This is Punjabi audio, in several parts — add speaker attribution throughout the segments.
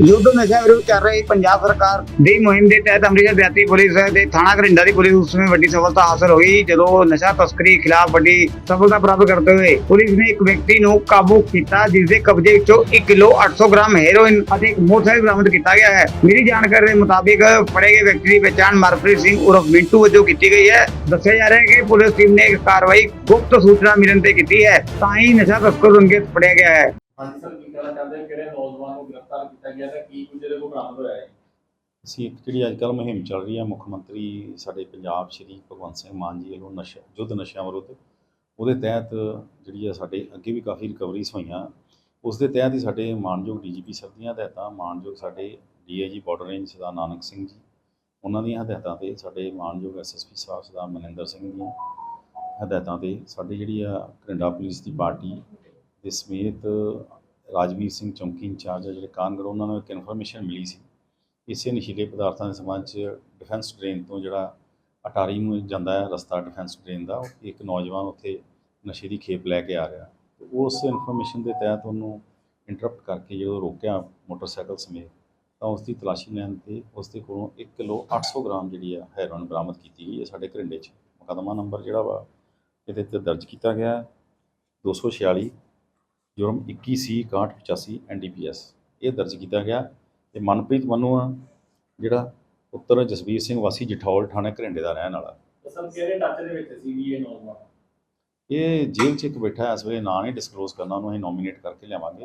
Speaker 1: ਯੁੱਧ ਨਸ਼ਾ ਵਿਰੁੱਧ ਕਰ ਰਹੀ ਪੰਜਾਬ ਸਰਕਾਰ ਦੀ ਮੁਹਿੰਮ ਦੇ ਤਹਿਤ ਅੰਮ੍ਰਿਤਸਰ ਦਿਹਾਤੀ ਪੁਲਿਸ ਤੇ ਥਾਣਾ ਘਰਿੰਡਾ ਦੀ ਪੁਲਿਸ ਉਸ ਸਮੇਂ ਵੱਡੀ ਸਫਲਤਾ ਹਾਸਲ ਹੋਈ, ਜਦੋਂ ਨਸ਼ਾ ਤਸਕਰੀ ਖਿਲਾਫ ਵੱਡੀ ਸਫਲਤਾ ਪ੍ਰਾਪਤ ਕਰਦੇ ਹੋਏ ਪੁਲਿਸ ਨੇ ਇੱਕ ਵਿਅਕਤੀ ਨੂੰ ਕਾਬੂ ਕੀਤਾ, ਜਿਸ ਦੇ ਕਬਜ਼ੇ ਵਿੱਚੋਂ 1 ਕਿਲੋ 800 ਗ੍ਰਾਮ ਹੈਰੋਇਨ ਅਤੇ ਇੱਕ ਮੋਟਰਸਾਈਕਲ ਬਰਾਮਦ ਕੀਤਾ ਗਿਆ ਹੈ। ਮੇਰੀ ਜਾਣਕਾਰੀ ਦੇ ਮੁਤਾਬਿਕ ਫੜੇ ਗਏ ਵਿਅਕਤੀ ਦੀ ਪਛਾਣ ਮਰਪ੍ਰੀਤ ਸਿੰਘ ਉਰਫ ਮਿੰਟੂ ਵਜੋਂ ਕੀਤੀ ਗਈ ਹੈ। ਦੱਸਿਆ ਜਾ ਰਿਹਾ ਹੈ ਕਿ ਪੁਲਿਸ ਟੀਮ ਨੇ ਕਾਰਵਾਈ ਗੁਪਤ ਸੂਚਨਾ ਮਿਲਣ ਤੇ ਕੀਤੀ ਹੈ, ਤਾਂ ਹੀ ਨਸ਼ਾ ਤਸਕਰ ਨੂੰ ਫੜਿਆ ਗਿਆ ਹੈ।
Speaker 2: ਹਾਂਜੀ ਸਰ, ਕੀ ਕਹਿਣਾ ਚਾਹੁੰਦੇ ਹੋ? ਕਿਹੜੇ ਨੌਜਵਾਨ ਨੂੰ ਗ੍ਰਿਫਤਾਰ ਕੀਤਾ ਗਿਆ ਤੇ ਕੀ ਕੁਝ ਇਹਦੇ ਕੋਲ ਬਰਾਮਦ ਹੋਇਆ ਹੈ
Speaker 3: ਅਸੀਂ ਇੱਕ ਜਿਹੜੀ ਅੱਜ ਕੱਲ੍ਹ ਮੁਹਿੰਮ ਚੱਲ ਰਹੀ ਹੈ ਮੁੱਖ ਮੰਤਰੀ ਸਾਡੇ ਪੰਜਾਬ ਸ਼੍ਰੀ ਭਗਵੰਤ ਸਿੰਘ ਮਾਨ ਜੀ ਵੱਲੋਂ ਨਸ਼ਾ, ਯੁੱਧ ਨਸ਼ਿਆਂ ਵਿਰੁੱਧ, ਉਹਦੇ ਤਹਿਤ ਜਿਹੜੀ ਆ ਸਾਡੇ ਅੱਗੇ ਵੀ ਕਾਫੀ ਰਿਕਵਰੀਜ਼ ਹੋਈਆਂ। ਉਸ ਦੇ ਤਹਿਤ ਹੀ ਸਾਡੇ ਮਾਨਯੋਗ ਡੀਜੀਪੀ ਸਾਹਿਬ ਦੀਆਂ ਹਦਾਇਤਾਂ, ਮਾਨਯੋਗ ਸਾਡੇ DIG border range Sardar Nanak Singh ji, ਉਹਨਾਂ ਦੀਆਂ ਹਦਾਇਤਾਂ ਤੇ ਸਾਡੇ ਮਾਨਯੋਗ ਐਸਐਸਪੀ ਸਾਹਿਬ ਸਰਦਾਰ ਮਨਿੰਦਰ ਸਿੰਘ ਦੀਆਂ ਹਦਾਇਤਾਂ ਤੇ ਸਾਡੀ ਜਿਹੜੀ ਆ ਘਰਿੰਡਾ ਪੁਲਿਸ ਦੀ ਪਾਰਟੀ ਦੇ ਸਮੇਤ ਰਾਜਵੀਰ ਸਿੰਘ ਚੌਂਕੀ ਇੰਚਾਰਜ ਆ, ਜਿਹੜੇ ਕਾਨਗੜ ਉਹਨਾਂ ਨੂੰ ਇੱਕ ਇਨਫੋਰਮੇਸ਼ਨ ਮਿਲੀ ਸੀ। ਇਸੇ ਨਸ਼ੀਲੇ ਪਦਾਰਥਾਂ ਦੇ ਸੰਬੰਧ 'ਚ ਡਿਫੈਂਸ ਡਰੇਨ ਤੋਂ ਜਿਹੜਾ ਅਟਾਰੀ ਨੂੰ ਜਾਂਦਾ ਹੈ, ਰਸਤਾ ਡਿਫੈਂਸ ਡਰੇਨ ਦਾ ਇੱਕ ਨੌਜਵਾਨ ਉੱਥੇ ਨਸ਼ੇ ਦੀ ਖੇਪ ਲੈ ਕੇ ਆ ਰਿਹਾ। ਤੇ ਉਸ ਇਨਫੋਰਮੇਸ਼ਨ ਦੇ ਤਹਿਤ ਉਹਨੂੰ ਇੰਟਰਪਟ ਕਰਕੇ ਜਦੋਂ ਰੋਕਿਆ ਮੋਟਰਸਾਈਕਲ ਸਮੇਤ, ਤਾਂ ਉਸ ਦੀ ਤਲਾਸ਼ੀ ਲੈਣ ਤੇ ਉਸ ਦੇ ਕੋਲੋਂ 1 ਕਿਲੋ 800 ਗ੍ਰਾਮ ਜਿਹੜੀ ਆ ਹੈਰੋਇਨ ਬਰਾਮਦ ਕੀਤੀ ਗਈ ਹੈ ਸਾਡੇ ਘਰਿੰਡੇ 'ਚ। ਮੁਕੱਦਮਾ ਨੰਬਰ ਜਿਹੜਾ ਵਾ, ਇਹਦੇ ਤੇ ਦਰਜ ਕੀਤਾ ਗਿਆ ਹੈ। 246 ਜੁਰਮ 21 ਸੀ 6185 ਐਨਡੀਪੀਐਸ ਇਹ ਦਰਜ ਕੀਤਾ ਗਿਆ ਤੇ ਮਨਪ੍ਰੀਤ ਮਨੂ ਆ ਜਿਹੜਾ ਪੁੱਤਰ ਜਸਵੀਰ ਸਿੰਘ ਵਾਸੀ ਜਠੌਲ ਥਾਣੇ ਘਰਿੰਡੇ ਦਾ ਰਹਿਣ ਵਾਲਾ।
Speaker 2: ਤੇ ਸਰ ਕਿਹੜੇ ਟੱਚ ਦੇ ਵਿੱਚ ਸੀ ਵੀ ਇਹ ਨੌਜਵਾਨ?
Speaker 3: ਇਹ ਜੇਲ੍ਹ 'ਚ ਇੱਕ ਬੈਠਾ ਇਸ ਵੇਲੇ ਨਾਂ ਨਹੀਂ ਡਿਸਕਲੋਜ਼ ਕਰਨਾ ਉਹਨੂੰ ਅਸੀਂ ਨੋਮੀਨੇਟ ਕਰਕੇ ਲਿਆਵਾਂਗੇ।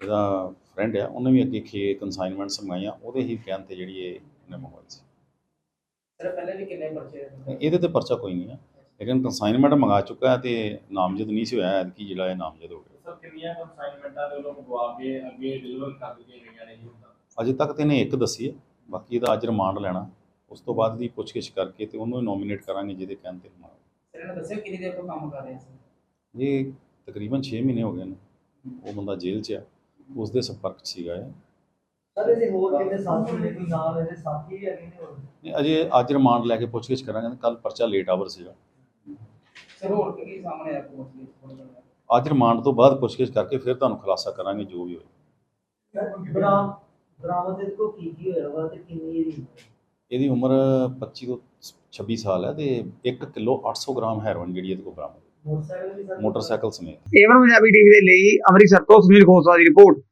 Speaker 3: ਇਹਦਾ ਫਰੈਂਡ ਆ ਉਹਨੇ ਵੀ ਅੱਗੇ ਖੇ ਕਨਸਾਈਨਮੈਂਟਸ ਮੰਗਾਈਆਂ ਉਹਦੇ ਹੀ ਕਹਿਣ ਤੇ ਜਿਹੜੀ ਇਹ ਉਹਨੇ ਮੰਗਵਾਈ ਸੀ।
Speaker 2: ਸਰ ਪਹਿਲੇ ਵੀ ਕਿੰਨੇ ਪਰਚੇ
Speaker 3: ਇਹਦੇ ਤੇ ਪਰਚਾ ਕੋਈ ਨਹੀਂ ਹੈ ਲੇਕਿਨ ਕਨਸਾਈਨਮੈਂਟ ਮੰਗਾ ਚੁੱਕਾ ਤੇ ਨਾਮਜ਼ਦ ਨਹੀਂ ਸੀ ਹੋਇਆ ਐਤਕੀ ਜਿਹੜਾ ਇਹ ਨਾਮਜ਼ਦ ਹੋ ਗਿਆ।
Speaker 2: ਸਰ ਕਿੰਨੀਆਂ ਕੰਸਾਈਨਮੈਂਟਾਂ ਦੇ ਵੱਲੋਂ ਮੰਗਵਾ ਕੇ ਅੱਗੇ ਡਿਲੀਵਰ ਕਰ ਦਿੱਤੀਆਂ ਗਈਆਂ ਨੇ ਜੀ
Speaker 3: ਅਜੇ ਤੱਕ ਤੇ ਇਹਨੇ ਇੱਕ ਦੱਸੀ ਹੈ ਬਾਕੀ ਇਹਦਾ ਅੱਜ ਰਿਮਾਂਡ ਲੈਣਾ। ਉਸ ਤੋਂ ਬਾਅਦ ਦੀ ਪੁੱਛਗਿੱਛ ਕਰਕੇ ਤੇ ਉਹਨੂੰ ਨੋਮੀਨੇਟ ਕਰਾਂਗੇ ਜਿਹਦੇ ਕਹਿਣ ਤੇ ਮੰਗਾਂਗੇ
Speaker 2: ਸਰ ਇਹਨਾਂ ਦੱਸਿਓ ਕਿੰਨੀ ਦੇਰ ਤੋਂ ਕੰਮ ਕਰ ਰਹੇ ਸੀ?
Speaker 3: ਇਹ ਤਕਰੀਬਨ 6 ਮਹੀਨੇ ਹੋ ਗਏ ਨੇ। ਉਹ ਬੰਦਾ ਜੇਲ੍ਹ 'ਚ ਆ। ਉਸ ਦੇ ਸੰਪਰਕ 'ਚ ਸੀਗਾ ਇਹ।
Speaker 4: ਸਰ ਇਹਦੇ ਹੋਰ ਕਿਤੇ ਸਾਥੀ ਨੇ ਕੋਈ ਨਾਲ ਇਹਦੇ ਸਾਥੀ ਵੀ ਹੈਗੇ ਨੇ ਹੋਰ?
Speaker 3: ਨਹੀਂ, ਅਜੇ ਅੱਜ ਰਿਮਾਂਡ ਲੈ ਕੇ ਪੁੱਛਗਿੱਛ ਕਰਾਂਗੇ। ਕੱਲ ਪਰਚਾ ਲੇਟ ਆਵਰ ਸੀਗਾ।
Speaker 2: ਸਰ ਹੋਰ ਕੀ ਸਾਹਮਣੇ ਆਇਆ ਪਹੁੰਚ
Speaker 3: ਅੱਜ ਰਿਮਾਂਡ ਤੋਂ ਬਾਅਦ ਪੁੱਛਗਿੱਛ ਕਰਕੇ ਫਿਰ ਤੁਹਾਨੂੰ ਖੁਲਾਸਾ ਕਰਾਂਗੇ ਜੋ ਵੀ ਹੋਏ।
Speaker 4: ਬਰਾਮ ਬਰਾਮਦ ਇਹਦੇ ਕੋ ਕੀ ਕੀ ਹੋਇਆ ਵਾ ਤੇ ਕਿੰਨੀ ਇਹਦੀ
Speaker 3: ਇਹਦੀ ਉਮਰ 25 ਤੋਂ 26 ਸਾਲ ਹੈ ਤੇ 1 ਕਿਲੋ 800 ਗ੍ਰਾਮ ਹੈਰੋਇਨ ਜਿਹੜੀ ਇਹਦੇ ਕੋਲ ਬਰਾਮਦ। ਮੋਟਰਸਾਈਕਲ ਸਮੇਤ।
Speaker 1: ਏਵਨ ਪੰਜਾਬੀ ਟੀਵੀ ਦੇ ਲਈ ਅੰਮ੍ਰਿਤਸਰ ਤੋਂ ਸੁਨੀਲ ਖੋਸਲਾ ਦੀ ਰਿਪੋਰਟ।